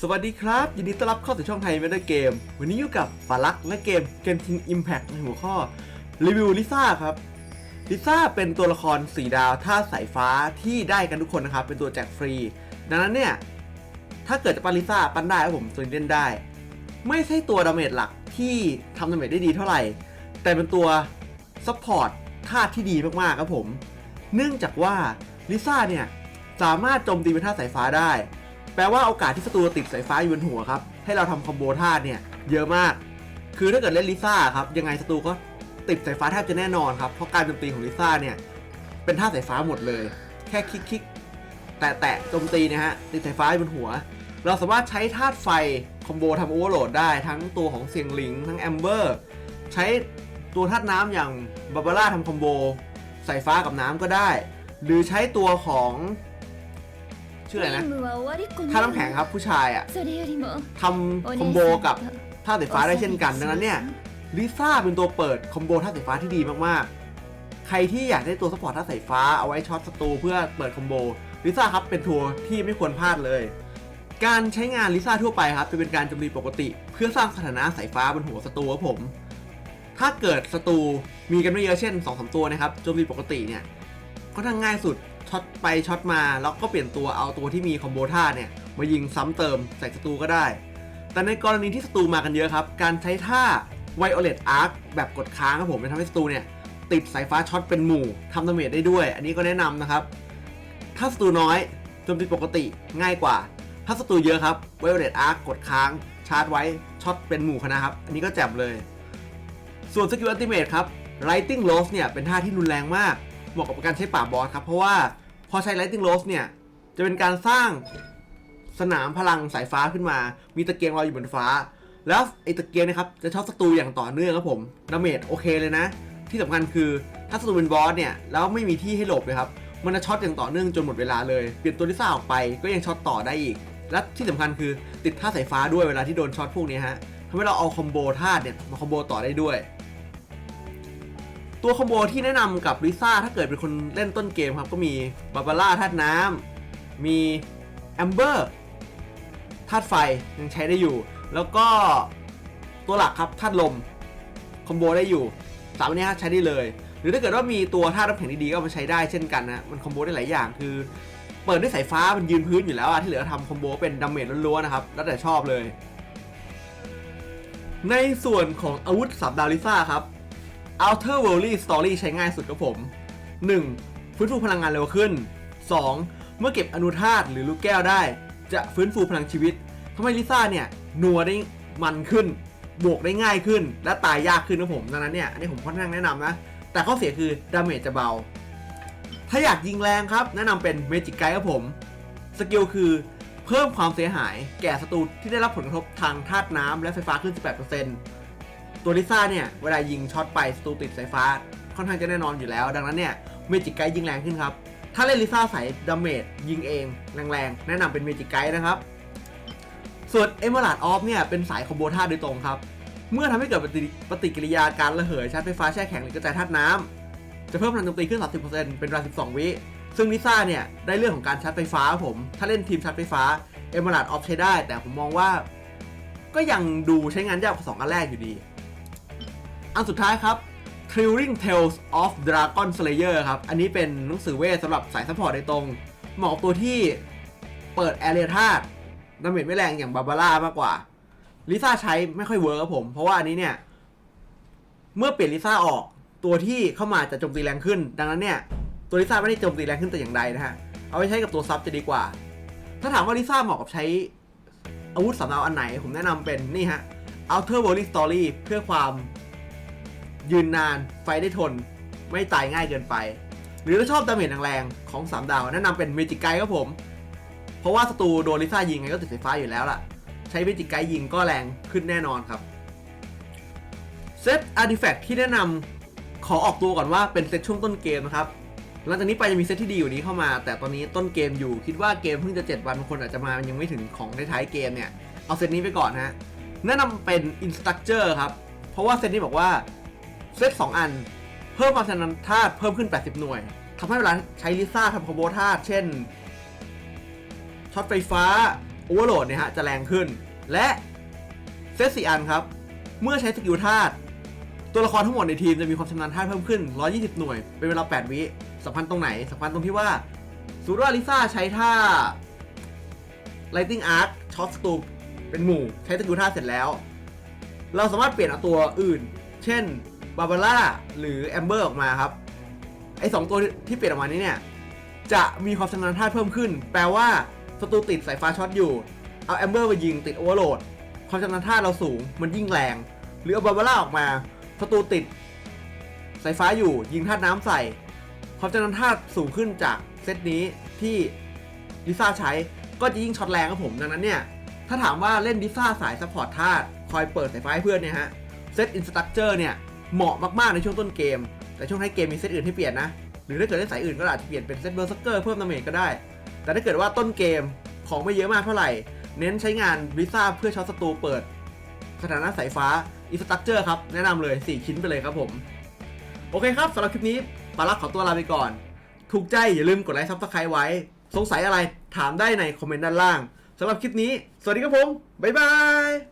สวัสดีครับ ยินดีต้อนรับเข้าสู่ช่องไทยเมตาเกม วันนี้อยู่กับปาลักและเกมเกมทิงอิมแพ t ในหัวข้อ รีวิวลิซ่าครับ ลิซ่าเป็นตัวละครสีดาวท่าตุสายฟ้าที่ได้กันทุกคนนะครับ เป็นตัวแจกฟรี ดังนั้นเนี่ย ถ้าเกิดจะปั้นลิซ่าปั้นได้ครับผมตัวนี้เล่นได้ ไม่ใช่ตัวดาเมจหลักที่ทำดาเมจได้ดีเท่าไหร่ แต่เป็นตัวซัพพอร์ตธาตุที่ดีมากๆครับผม เนื่องจากว่าลิซ่าเนี่ยสามารถโจมตีเป็นธาตุสายฟ้าได้ แปลว่าโอกาสที่ศัตรูติดสายฟ้าอยู่บนหัวครับ ให้เราทำคอมโบธาตุเนี่ยเยอะมาก คือถ้าเกิดเล่นลิซ่าครับ ยังไงศัตรูก็ติดสายฟ้าแทบจะแน่นอนครับ เพราะการโจมตีของลิซ่าเนี่ยเป็นธาตุสายฟ้าหมดเลย แค่คลิกคลิกแตะแตะโจมตีเนะฮะติดสายฟ้าอยู่บนหัว เราสามารถใช้ธาตุไฟคอมโบทำโอเวอร์โหลดได้ทั้งตัวของเสียงหลิงทั้งแอมเบอร์ใช้ตัวธาตุน้ำอย่างบาบาร่าทำคอมโบสายฟ้ากับน้ำก็ได้ หรือใช้ตัวของ ชื่ออะไรนะท่าน้ำแข็งครับผู้ชายอะทำคอมโบกับท่าสายฟ้าได้เช่นกันดังนั้นเนี่ยลิซ่าเป็นตัวเปิดคอมโบท่าสายฟ้าที่ดีมากๆ ใครที่อยากได้ตัวสปอร์ตท่าสายฟ้าเอาไว้ช็อตศัตรูเพื่อเปิดคอมโบลิซ่าครับเป็นทัวที่ไม่ควรพลาดเลย การใช้งานลิซ่าทั่วไปครับจะเป็นการโจมตีปกติ เพื่อสร้างสถานะสายฟ้าบนหัวศัตรูครับผม ถ้าเกิดศัตรูมีกันไม่เยอะเช่น2อสตัวนะครับโจมตีปกติเนี่ย ก็ทางง่ายสุดช็อตไปช็อตมา แล้วก็เปลี่ยนตัวเอาตัวที่มีคอมโบท่าเนี่ยมายิงซ้ำเติมใส่ศัตรูก็ได้ แต่ในกรณีที่ศัตรูมากันเยอะครับ การใช้ท่า Violet Arc แบบกดค้างครับผมจะทำให้ศัตรูเนี่ยติดสายฟ้าช็อตเป็นหมู่ทำดาเมจได้ด้วย อันนี้ก็แนะนำนะครับ ถ้าศัตรูน้อยโจมตีปกติง่ายกว่า ถ้าศัตรูเยอะครับ Violet Arc กดค้างชาร์จไว้ช็อตเป็นหมู่คณะครับ อันนี้ก็แจ่มเลย ส่วนสกิลอัลติเมทครับ Lighting Rose เนี่ยเป็นท่าที่รุนแรงมาก เหมาะกับการใช้ป่าบอสครับ เพราะว่าพอใช้ Lighting Rose เนี่ย จะเป็นการสร้างสนามพลังสายฟ้าขึ้นมา มีตะเกียงลอยอยู่บนฟ้า แล้วไอ้ตะเกียงนะครับ จะช็อตศัตรูอย่างต่อเนื่องครับผมดาเมจโอเคเลยนะ ที่สำคัญคือถ้าศัตรูเป็นบอสเนี่ย แล้วไม่มีที่ให้หลบเลยครับ มันจะช็อตอย่างต่อเนื่องจนหมดเวลาเลย เปลี่ยนตัวลิซ่าออกไปก็ยังช็อตต่อได้อีก และที่สำคัญคือติดท่าสายฟ้าด้วยเวลาที่โดนช็อตพวกนี้ฮะทำให้เราเอาคอมโบท่าเนี่ยมาคอมโบต่อได้ด้วย ตัวคอมโบที่แนะนำกับลิซ่าถ้าเกิดเป็นคนเล่นต้นเกมครับ ก็มีบาบาร่าธาตุน้ำมีแอมเบอร์ธาตุไฟยังใช้ได้อยู่ แล้วก็ตัวหลักครับธาตุลมคอมโบได้อยู่สามอันนี้ใช้ได้เลย หรือถ้าเกิดว่ามีตัวธาตุน้ำแข็งดีๆก็มาใช้ได้เช่นกันนะมันคอมโบได้หลายอย่างคือเปิดด้วยสายฟ้ามันยืนพื้นอยู่แล้วอะที่เหลือทำคอมโบเป็นดาเมจล้วนๆนะครับ แล้วแต่ชอบเลย ในส่วนของอาวุธสับดาวลิซ่าครับ Outer Worldly Story ใช้ง่ายสุดครับผม 1. ฟื้นฟูพลังงานเร็วขึ้น 2. เมื่อเก็บอนุธาตุหรือลูกแก้วได้ จะฟื้นฟูพลังชีวิตทำให้ลิซ่าเนี่ยนัวได้มันขึ้น บวกได้ง่ายขึ้น และตายยากขึ้นครับผมดังนั้นเนี่ยอันนี้ผมค่อนข้างแนะนำนะ แต่ข้อเสียคือดาเมจจะเบา ถ้าอยากยิงแรงครับ แนะนำเป็น Magic Guide ครับผมสกิลคือเพิ่มความเสียหายแก่ศัตรูที่ได้รับผลกระทบทางธาตุน้ำและไฟฟ้าขึ้น 18% ตัวลิซ่าเนี่ยเวลายิงช็อตไปศัตรูติดสายฟ้า ค่อนข้างจะแน่นอนอยู่แล้ว ดังนั้นเนี่ยเมจิกไกด์ยิงแรงขึ้นครับ ถ้าเล่นลิซ่าสายดาเมจยิงเองแรงๆ แนะนำเป็นเมจิกไกด์นะครับ ส่วนเอเมอรัดออฟเนี่ยเป็นสายคอมโบท่าโดยตรงครับ เมื่อทำให้เกิดปฏิปฏกิริยาการระเหยชาร์จไฟฟ้าแช่แข็งหรือกระจายธาตุน้ำจะเพิ่มพลังโจมตีขึ้น 30%เป็นเวลา12 วิซึ่งลิซ่าเนี่ยได้เรื่องของการชาร์จไฟฟ้าครับผม ถ้าเล่นทีมชาร์จไฟฟ้าเอเมอรัดออฟใช้ได้ แต่ผมมองว่า ก็ยังดูใช้งานยากกว่าสองอันแรกอยู่ดี อันสุดท้ายครับ Thrilling Tales of Dragon Slayer ครับ อันนี้เป็นหนังสือเวทสำหรับสายซัพพอร์ตโดยตรง เหมาะกับตัวที่เปิดแอเรียธาตุดาเมจไม่แรงอย่างบาบาร่ามากกว่าลิซ่าใช้ไม่ค่อยเวิร์กครับผม เพราะว่าอันนี้เนี่ย เมื่อเปลี่ยนลิซ่าออกตัวที่เข้ามาจะโจมตีแรงขึ้น ดังนั้นเนี่ย ตัวลิซ่าไม่ได้โจมตีแรงขึ้นแต่อย่างใดนะฮะ เอาไปใช้กับตัวซับจะดีกว่า ถ้าถามว่าลิซ่าเหมาะกับใช้อาวุธสำเนาอันไหน ผมแนะนำเป็นนี่ฮะ Outer World Story เพื่อความ ยืนนานไฟได้ทน ไม่ตายง่ายเกินไป หรือถ้าชอบดาเมจแรงๆของ 3 ดาว แนะนำเป็นเมจิกไกครับผม เพราะว่าศัตรูโดนลิซ่ายิงไงก็ติดไฟฟ้าอยู่แล้วล่ะ ใช้เมจิกไกยิงก็แรงขึ้นแน่นอนครับเซตอาร์ติแฟกที่แนะนำขอออกตัวก่อนว่าเป็นเซตช่วงต้นเกมนะครับหลังจากนี้ไปจะมีเซตที่ดีอยู่นี้เข้ามา แต่ตอนนี้ต้นเกมอยู่คิดว่าเกมเพิ่งจะ7วันบางคนอาจจะมายังไม่ถึงของในท้ายเกมเนี่ยเอาเซตนี้ไปก่อนฮะแนะนำเป็น Instructor ครับ เพราะว่าเซตนี้บอกว่า เซต2 อัน เพิ่มความชำนาญธาตุเพิ่มขึ้น 80 หน่วยทำให้เวลาใช้ลิซ่าทำคอมโบธาตุเช่นช็อตไฟฟ้าโอเวอร์โหลดเนี่ยฮะจะแรงขึ้น และเซตสี่อันครับ เมื่อใช้สกิลธาตุตัวละครทั้งหมดในทีมจะมีความชำนาญธาตุเพิ่มขึ้น 120 หน่วย เป็นเวลา 8 วิสำคัญตรงไหนสำคัญตรงที่ว่าสมมติว่าลิซ่าใช้ท่า Lighting Arc ช็อตสตูปเป็นหมู่ ใช้สกิลธาตุเสร็จแล้ว เราสามารถเปลี่ยนเอาตัวอื่น เช่น บาบาร่าหรือแอมเบอร์ออกมาครับ ไอ้สองตัวที่เปลี่ยนออกมานี้เนี่ย จะมีความชำนาญธาตุเพิ่มขึ้น แปลว่าศัตรูติดสายฟ้าช็อตอยู่ เอาแอมเบอร์มายิงติดโอเวอร์โหลด ความชำนาญธาตุเราสูง มันยิ่งแรง หรือเอาบาบาร่าออกมาศัตรูติดสายฟ้าอยู่ยิงธาตุน้ำใส่ ความชำนาญธาตุสูงขึ้นจากเซตนี้ที่ลิซ่าใช้ก็จะยิ่งช็อตแรงครับผมดังนั้นเนี่ย ถ้าถามว่าเล่นลิซ่าสายซัพพอร์ตธาตุคอยเปิดสายฟ้าให้เพื่อนเนี่ยฮะ เซตอินสตัคเจอร์เนี่ย เหมาะมากๆในช่วงต้นเกม แต่ช่วงท้ายเกมมีเซตอื่นให้เปลี่ยนนะ หรือถ้าเกิดเล่นสายอื่นก็อาจจะเปลี่ยนเป็นเซตเบอร์ซักเกอร์เพิ่มดาเมจก็ได้ แต่ถ้าเกิดว่าต้นเกมของไม่เยอะมากเท่าไหร่ เน้นใช้งานวิซ่าเพื่อช็อตศัตรูเปิดสถานะสายฟ้าอินสตัคเจอร์ครับ แนะนำเลย 4 ชิ้นไปเลยครับผม โอเคครับสำหรับคลิปนี้ปารักขอตัวลาไปก่อน ถูกใจอย่าลืมกดไลค์ซับสไครต์ไว้ สงสัยอะไรถามได้ในคอมเมนต์ด้านล่างสำหรับคลิปนี้ สวัสดีครับผม บ๊ายบาย